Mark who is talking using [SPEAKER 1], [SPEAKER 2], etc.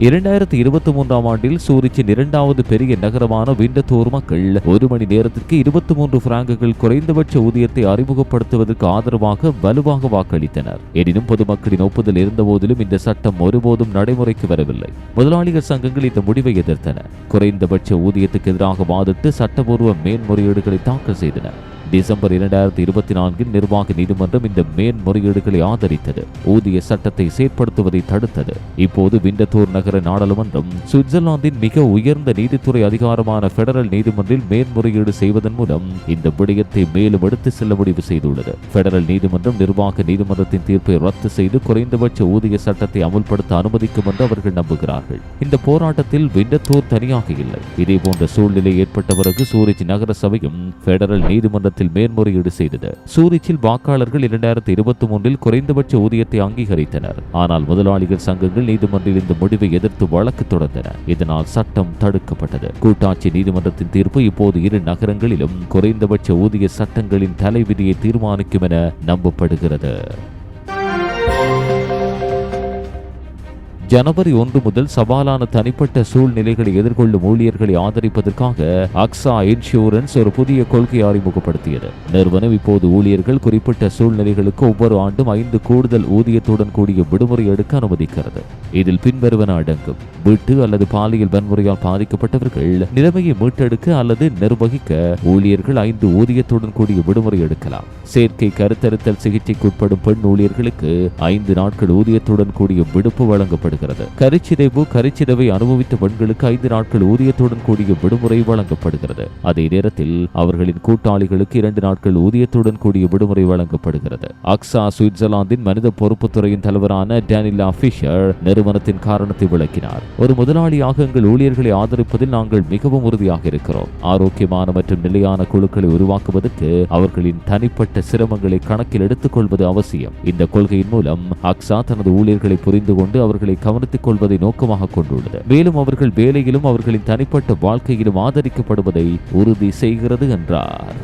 [SPEAKER 1] இரண்டாயிரத்தி இருபத்தி மூன்றாம் ஆண்டில் சூரிச்சின் இரண்டாவது பெரிய நகரமான விண்டத்தோர் மக்கள் ஒரு மணி நேரத்திற்கு இருபத்தி மூன்று பிராங்குகள் குறைந்தபட்ச ஊதியத்தை அறிமுகப்படுத்துவதற்கு ஆதரவாக வலுவாக வாக்களித்தனர். எனினும் பொதுமக்களின் ஒப்புதல் இருந்தபோதிலும் இந்த சட்டம் ஒருபோதும் நடைமுறைக்கு வரவில்லை. முதலாளிகள் சங்கங்கள் இந்த முடிவை எதிர்த்தன. குறைந்தபட்ச ஊதியத்துக்கு எதிராக வாதிட்டு சட்டபூர்வ மேன்முறையீடுகளை தாக்கல் செய்தன டிசம்பர் இரண்டாயிரத்தி இருபத்தி நான்கில் நிர்வாக நீதிமன்றம் இந்த மேன்முறையீடுகளை ஆதரித்தது. ஊதிய சட்டத்தை செயற்படுத்துவதை தடுத்தது. இப்போது விண்டத்தூர் நகர நாடாளுமன்றம் சுவிட்சர்லாந்தின் மிக உயர்ந்த நீதித்துறை அதிகாரமான பெடரல் நீதிமன்றில் மேன்முறையீடு செய்வதன் மூலம் இந்த விடயத்தை மேலும் எடுத்து செல்ல முடிவு செய்துள்ளது. பெடரல் நீதிமன்றம் நிர்வாக நீதிமன்றத்தின் தீர்ப்பை ரத்து செய்து குறைந்தபட்ச ஊதிய சட்டத்தை அமுல்படுத்த அனுமதிக்கும் என்று அவர்கள் நம்புகிறார்கள். இந்த போராட்டத்தில் விண்டத்தூர் தனியாக இல்லை. இதே போன்ற சூழ்நிலை ஏற்பட்ட பிறகு சூரிச் நகர சபையும் பெடரல் நீதிமன்றத்தில் மேன்முறையீடு செய்தது சூரிச்சில் வாக்காளர்கள் இரண்டாயிரத்தி இருபத்தி மூன்றில் குறைந்தபட்ச ஊதியத்தை அங்கீகரித்தனர். ஆனால் முதலாளிகள் சங்கங்கள் நீதிமன்றில் இந்த முடிவை எதிர்த்து வழக்கு தொடர்ந்தன. இதனால் சட்டம் தடுக்கப்பட்டது. கூட்டாட்சி நீதிமன்றத்தின் தீர்ப்பு இப்போது இரு நகரங்களிலும் குறைந்தபட்ச ஊதிய சட்டங்களின் தலைவிதியை தீர்மானிக்கும் என நம்பப்படுகிறது. ஜனவரி ஒன்று முதல் சவாலான தனிப்பட்ட சூழ்நிலைகளை எதிர்கொள்ளும் ஊழியர்களை ஆதரிப்பதற்காக அக்ஸா இன்சூரன்ஸ் ஒரு புதிய கொள்கையை அறிமுகப்படுத்தியது. நிறுவனம் இப்போது ஊழியர்கள் குறிப்பிட்ட சூழ்நிலைகளுக்கு ஒவ்வொரு ஆண்டும் ஐந்து கூடுதல் ஊதியத்துடன் கூடிய விடுமுறை எடுக்க அனுமதிக்கிறது. இதில் பின்வருவன அடங்கும். வீட்டு அல்லது பாலியல் வன்முறையால் பாதிக்கப்பட்டவர்கள் நிலைமையை மீட்டெடுக்க அல்லது நிர்வகிக்க ஊழியர்கள் ஐந்து ஊதியத்துடன் கூடிய விடுமுறை எடுக்கலாம். சேர்க்கை கருத்தருத்தல் சிகிச்சைக்குட்படும் பெண் ஊழியர்களுக்கு ஐந்து நாட்கள் ஊதியத்துடன் கூடிய விடுப்பு வழங்கப்படுகிறது கரிச்சிதைவு கரிச்சிதைவை அனுபவித்த பெண்களுக்கு ஐந்து நாட்கள் ஊதியத்துடன் கூடிய விடுமுறை வழங்கப்படுகிறது. அதே நேரத்தில் அவர்களின் கூட்டாளிகளுக்கு இரண்டு நாட்கள் ஊதியத்துடன் கூடிய விடுமுறை வழங்கப்படுகிறது. அக்ஸா சுவிட்சர்லாந்தின் மனித பொறுப்புத்துறையின் தலைவரான டேனிலா பிஷர் நிறுவனத்தின் காரணத்தை விளக்கினார். ஒரு முதலாளியாக எங்கள் ஊழியர்களை ஆதரிப்பதில் நாங்கள் மிகவும் உறுதியாக இருக்கிறோம். ஆரோக்கியமான மற்றும் நிலையான குழுக்களை உருவாக்குவதற்கு அவர்களின் தனிப்பட்ட சிரமங்களை கணக்கில் எடுத்துக் கொள்வது அவசியம். இந்த கொள்கையின் மூலம் அக்ஸா தனது ஊழியர்களை புரிந்து கொண்டு அவர்களை கவனித்துக் கொள்வதை நோக்கமாக கொண்டுள்ளது. மேலும் அவர்கள் வேலையிலும் அவர்களின் தனிப்பட்ட வாழ்க்கையிலும் ஆதரிக்கப்படுவதை உறுதி செய்கிறது என்றார்.